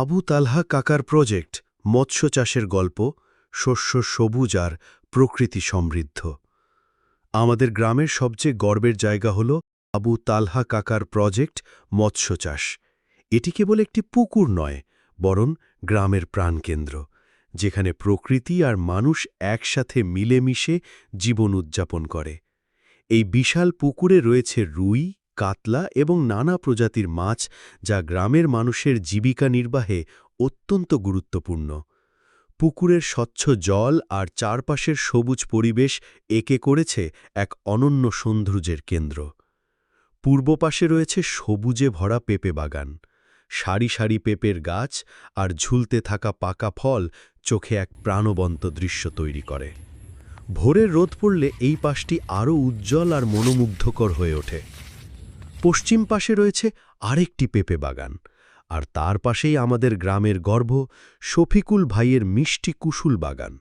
আবু তালহা কাকার প্রজেক্ট, মৎস্য চাষের গল্প, শস্য সবুজ আর প্রকৃতি সমৃদ্ধ। আমাদের গ্রামের সবচেয়ে গর্বের জায়গা হল আবু তালহা কাকার প্রজেক্ট, মৎস্য চাষ। এটি কেবল একটি পুকুর নয়, বরং গ্রামের প্রাণকেন্দ্র, যেখানে প্রকৃতি আর মানুষ একসাথে মিলেমিশে জীবন উদযাপন করে। এই বিশাল পুকুরে রয়েছে রুই কাতলা এবং নানা প্রজাতির মাছ যা গ্রামের মানুষের জীবিকা নির্বাহে অত্যন্ত গুরুত্বপূর্ণ। পুকুরের স্বচ্ছ জল আর চারপাশের সবুজ পরিবেশ একে করেছে এক অনন্য সৌন্দর্যের কেন্দ্র। পূর্ব পাশে রয়েছে সবুজে ভরা পেঁপে বাগান। সারি সারি পেঁপের গাছ আর ঝুলতে থাকা পাকা ফল চোখে এক প্রাণবন্ত দৃশ্য তৈরি করে। ভোরের রোদ পড়লে এই পাশটি আরও উজ্জ্বল আর মনোমুগ্ধকর হয়ে ওঠে। পশ্চিম পাশে রয়েছে আরেকটি পেঁপে বাগান, আর তার পাশেই আমাদের গ্রামের গর্ভ শফিকুল ভাইয়ের মিষ্টি কুশুল বাগান।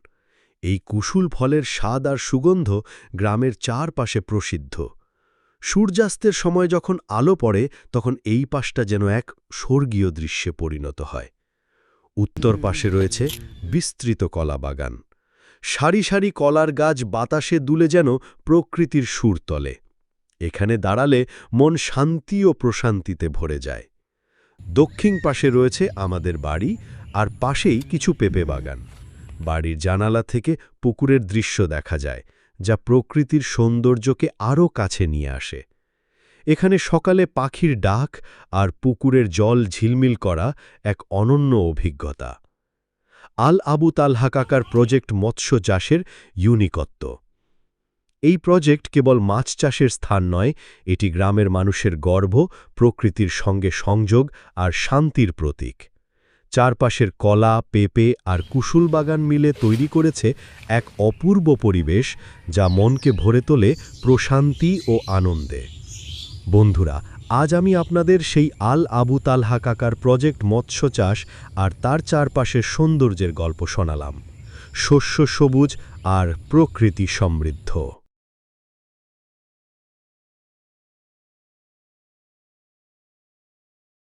এই কুশুল ফলের স্বাদ আর সুগন্ধ গ্রামের চারপাশে প্রসিদ্ধ। সূর্যাস্তের সময় যখন আলো পড়ে, তখন এই পাশটা যেন এক স্বর্গীয় দৃশ্যে পরিণত হয়। উত্তর পাশে রয়েছে বিস্তৃত কলা বাগান। সারি সারি কলার গাছ বাতাসে দুলে যেন প্রকৃতির সুর তলে। এখানে দাঁড়ালে মন শান্তি ও প্রশান্তিতে ভরে যায়। দক্ষিণ পাশে রয়েছে আমাদের বাড়ি আর পাশেই কিছু পেঁপে বাগান। বাড়ির জানালা থেকে পুকুরের দৃশ্য দেখা যায়, যা প্রকৃতির সৌন্দর্যকে আরও কাছে নিয়ে আসে। এখানে সকালে পাখির ডাক আর পুকুরের জল ঝিলমিল করা এক অনন্য অভিজ্ঞতা। আল আবু তালহা প্রজেক্ট মৎস্য চাষের ইউনিকত্ব। এই প্রজেক্ট কেবল মাছ চাষের স্থান নয়, এটি গ্রামের মানুষের গর্ব, প্রকৃতির সঙ্গে সংযোগ আর শান্তির প্রতীক। চারপাশের কলা, পেঁপে আর কুশুল বাগান মিলে তৈরি করেছে এক অপূর্ব পরিবেশ যা মনকে ভরে তোলে প্রশান্তি ও আনন্দে। বন্ধুরা, আজ আমি আপনাদের সেই আল আবু তালহা কাকার প্রজেক্ট মৎস্য চাষ আর তার চারপাশের সৌন্দর্যের গল্প শোনালাম। শস্য সবুজ আর প্রকৃতি সমৃদ্ধ।